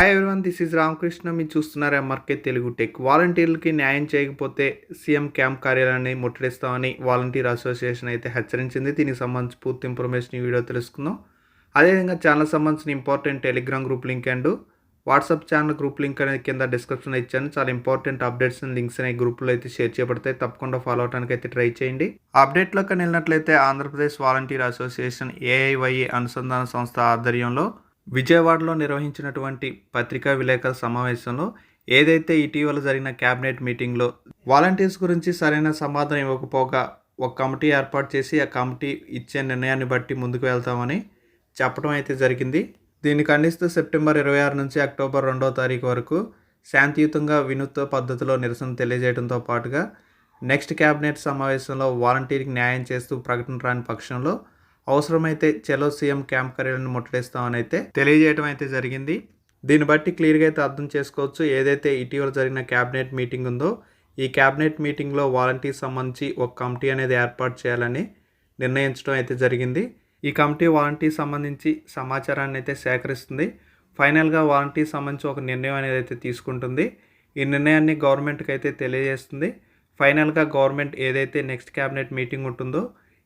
Hi everyone this is Ramakrishna మీరు చూస్తున్నారు MRK Telugu tech వాలంటీర్లకి న్యాయం చేయకపోతే సీఎం క్యాంప్ కార్యాలయాన్ని ముట్టడిస్తామని వాలంటీర్ అసోసియేషన్ అయితే హెచ్చరించింది. దీనికి సంబంధించి పూర్తి ఇన్ఫర్మేషన్ ఈ వీడియో తెలుసుకుందాం. అదేవిధంగా ఛానల్ సంబంధించిన important Telegram group link and WhatsApp channel group link అనేది కింద డిస్క్రిప్షన్ ఇచ్చాను. చాలా ఇంపార్టెంట్ అప్డేట్స్ అండ్ లింక్స్ అనే గ్రూప్లో అయితే షేర్ చేయబడతాయి. తప్పకుండా ఫాలో అవడానికి అయితే ట్రై చేయండి. అప్డేట్లోకి వెళ్ళినట్లయితే ఆంధ్రప్రదేశ్ వాలంటీర్ అసోసియేషన్ ఏఐవై అనుసంధాన సంస్థ ఆధ్వర్యంలో విజయవాడలో నిర్వహించినటువంటి పత్రికా విలేకరుల సమావేశంలో ఏదైతే ఇటీవల జరిగిన క్యాబినెట్ మీటింగ్లో వాలంటీర్స్ గురించి సరైన సమాధానం ఇవ్వకపోగా ఒక కమిటీ ఏర్పాటు చేసి ఆ కమిటీ ఇచ్చే నిర్ణయాన్ని బట్టి ముందుకు వెళ్తామని చెప్పడం అయితే జరిగింది. దీన్ని ఖండిస్తూ సెప్టెంబర్ ఇరవై ఆరు నుంచి అక్టోబర్ రెండవ తారీఖు వరకు శాంతియుతంగా వినూత్న పద్ధతిలో నిరసన తెలియజేయడంతో పాటుగా నెక్స్ట్ క్యాబినెట్ సమావేశంలో వాలంటీర్కి న్యాయం చేస్తూ ప్రకటన రాని పక్షంలో అవసరమైతే చెలో సీఎం క్యాంప్ కార్యాలయాన్ని ముట్టడిస్తామని అయితే తెలియజేయడం అయితే జరిగింది. దీన్ని బట్టి క్లియర్గా అయితే అర్థం చేసుకోవచ్చు ఏదైతే ఇటీవల జరిగిన క్యాబినెట్ మీటింగ్ ఉందో. ఈ క్యాబినెట్ మీటింగ్లో వాలంటీర్ సంబంధించి ఒక కమిటీ అనేది ఏర్పాటు చేయాలని నిర్ణయించడం అయితే జరిగింది. ఈ కమిటీ వాలంటీర్ సంబంధించి సమాచారాన్ని అయితే సేకరిస్తుంది. ఫైనల్గా వాలంటీర్ సంబంధించి ఒక నిర్ణయం అనేది అయితే తీసుకుంటుంది. ఈ నిర్ణయాన్ని గవర్నమెంట్కి అయితే తెలియజేస్తుంది. ఫైనల్గా గవర్నమెంట్ ఏదైతే నెక్స్ట్ క్యాబినెట్ మీటింగ్ ఉంటుందో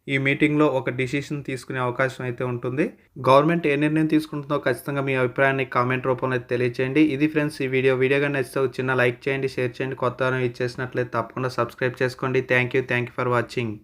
ఈ మీటింగ్లో ఒక డిసిషన్ తీసుకునే అవకాశం అయితే ఉంటుంది. గవర్నమెంట్ ఏ నిర్ణయం తీసుకుంటుందో ఖచ్చితంగా మీ అభిప్రాయాన్ని కామెంట్ రూపంలో అయితే తెలియచేయండి. ఇది ఫ్రెండ్స్ ఈ వీడియో. వీడియోగా నచ్చితే చిన్న లైక్ చేయండి షేర్ చేయండి. కొత్త ఇచ్చేసినట్లయితే తప్పకుండా సబ్స్క్రైబ్ చేసుకోండి. Thank you. Thank you for watching.